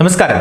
നമസ്കാരം.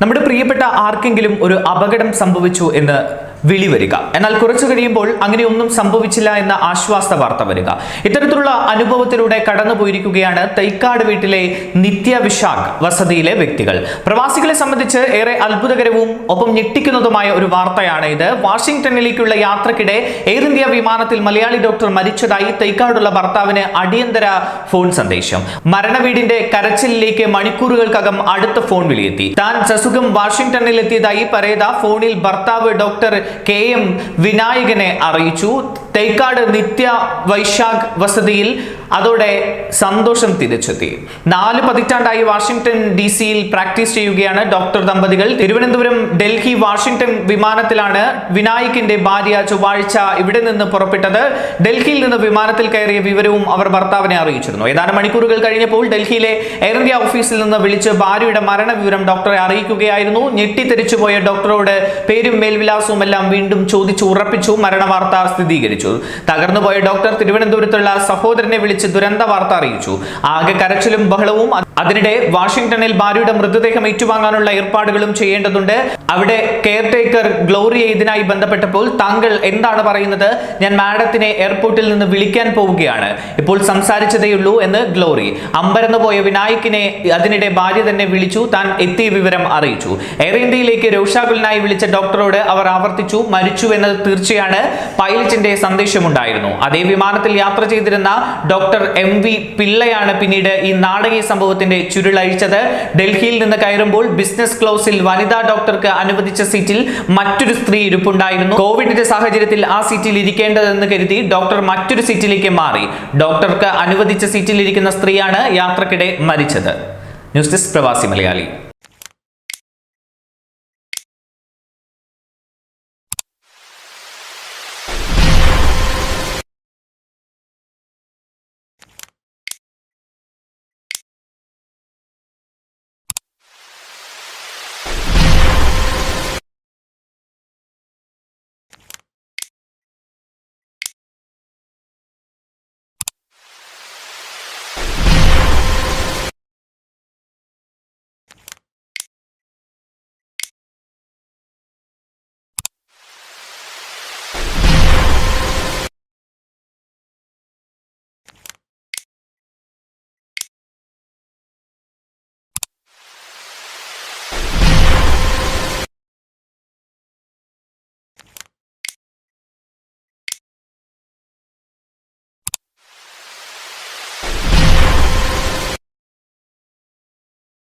നമ്മുടെ പ്രിയപ്പെട്ട ആർക്കെങ്കിലും ഒരു അപകടം സംഭവിച്ചു എന്ന് വിളി വരിക എന്നാൽ കുറച്ചു കഴിയുമ്പോൾ അങ്ങനെയൊന്നും സംഭവിച്ചില്ല എന്ന ആശ്വാസ വാർത്ത വരിക. ഇത്തരത്തിലുള്ള അനുഭവത്തിലൂടെ കടന്നു പോയിരിക്കുകയാണ് തൈക്കാട് വീട്ടിലെ നിത്യ വിശാഖ് വസതിയിലെ വ്യക്തികൾ. പ്രവാസികളെ സംബന്ധിച്ച് ഏറെ അത്ഭുതകരവും ഒപ്പം ഞെട്ടിക്കുന്നതുമായ ഒരു വാർത്തയാണ് ഇത്. വാഷിംഗ്ടണിലേക്കുള്ള യാത്രക്കിടെ എയർ ഇന്ത്യ വിമാനത്തിൽ മലയാളി ഡോക്ടർ മരിച്ചതായി തൈക്കാടുള്ള ഭർത്താവിന് അടിയന്തര ഫോൺ സന്ദേശം. മരണവീടിന്റെ കരച്ചിലേക്ക് മണിക്കൂറുകൾക്കകം അടുത്ത ഫോൺ വിളിയെത്തി താൻ സസുഖം വാഷിംഗ്ടണിൽ എത്തിയതായി പരേത ഫോണിൽ ഭർത്താവ് ഡോക്ടർ കെ എം വിനായകനെ അറിയിച്ചു. തൈക്കാട് നിത്യ വൈശാഖ് വസതിയിൽ അതോടെ സന്തോഷം തിരിച്ചെത്തി. നാല് പതിറ്റാണ്ടായി വാഷിംഗ്ടൺ ഡി സിയിൽ പ്രാക്ടീസ് ചെയ്യുകയാണ് ഡോക്ടർ ദമ്പതികൾ. തിരുവനന്തപുരം ഡൽഹി വാഷിംഗ്ടൺ വിമാനത്തിലാണ് വിനായകിന്റെ ഭാര്യ ചൊവ്വാഴ്ച ഇവിടെ നിന്ന് പുറപ്പെട്ടത്. ഡൽഹിയിൽ നിന്ന് വിമാനത്തിൽ കയറിയ വിവരവും അവർ ഭർത്താവിനെ അറിയിച്ചിരുന്നു. ഏതാനും മണിക്കൂറുകൾ കഴിഞ്ഞപ്പോൾ ഡൽഹിയിലെ എയർ ഇന്ത്യ ഓഫീസിൽ നിന്ന് വിളിച്ച് ഭാര്യയുടെ മരണവിവരം ഡോക്ടറെ അറിയിക്കുകയായിരുന്നു. ഞെട്ടിത്തെരിച്ചുപോയ ഡോക്ടറോട് പേരും മേൽവിലാസവും എല്ലാം വീണ്ടും ചോദിച്ചു ഉറപ്പിച്ചു മരണവാർത്ത സ്ഥിരീകരിച്ചു. തകർന്നുപോയ ഡോക്ടർ തിരുവനന്തപുരത്തുള്ള സഹോദരനെ വിളിച്ച് ദുരന്ത വാർത്ത അറിയിച്ചു. ആകെ കരച്ചിലും ബഹളവും അതിനിടെ വാഷിംഗ്ടണിൽ ഭാര്യയുടെ മൃതദേഹം ഏറ്റുവാങ്ങാനുള്ള ഏർപ്പാടുകളും ചെയ്യേണ്ടതുണ്ട്. അവിടെ കെയർ ടേക്കർ ഗ്ലോറിയെ ഇതിനായി ബന്ധപ്പെട്ടപ്പോൾ താങ്കൾ എന്താണ് പറയുന്നത്? ഞാൻ മാഡത്തിനെ എയർപോർട്ടിൽ നിന്ന് വിളിക്കാൻ പോവുകയാണ്. ഇപ്പോൾ സംസാരിച്ചതേയുള്ളൂ എന്ന് ഗ്ലോറി. അമ്പരന്ന് പോയ വിനായകിനെ അതിനിടെ ഭാര്യ തന്നെ വിളിച്ചു താൻ എത്തിയ വിവരം അറിയിച്ചു. എയർ ഇന്ത്യയിലേക്ക് രോഷാകുലിനായി വിളിച്ച ഡോക്ടറോട് അവർ ആവർത്തിച്ചു. മരിച്ചു എന്നത് തീർച്ചയാണ്. പൈലറ്റിന്റെ സന്ദേശമുണ്ടായിരുന്നു. അതേ വിമാനത്തിൽ യാത്ര ചെയ്തിരുന്ന ഡോക്ടർ എം വി പിള്ളയാണ് പിന്നീട് ഈ നാടകീയ സംഭവത്തിന്റെ ചുരുളഴിച്ചത്. ഡൽഹിയിൽ നിന്ന് കയറുമ്പോൾ ബിസിനസ് ക്ലോസിൽ വനിതാ ഡോക്ടർക്ക് അനുവദിച്ച സീറ്റിൽ മറ്റൊരു സ്ത്രീ ഇരിപ്പുണ്ടായിരുന്നു. കോവിഡിന്റെ സാഹചര്യത്തിൽ ആ സീറ്റിൽ ഇരിക്കേണ്ടതെന്ന് കരുതി ഡോക്ടർ മറ്റൊരു സീറ്റിലേക്ക് മാറി. ഡോക്ടർക്ക് അനുവദിച്ച സീറ്റിൽ ഇരിക്കുന്ന സ്ത്രീയാണ് യാത്രക്കിടെ മരിച്ചത്. ന്യൂസ് ഡെസ്ക് പ്രവാസി മലയാളി.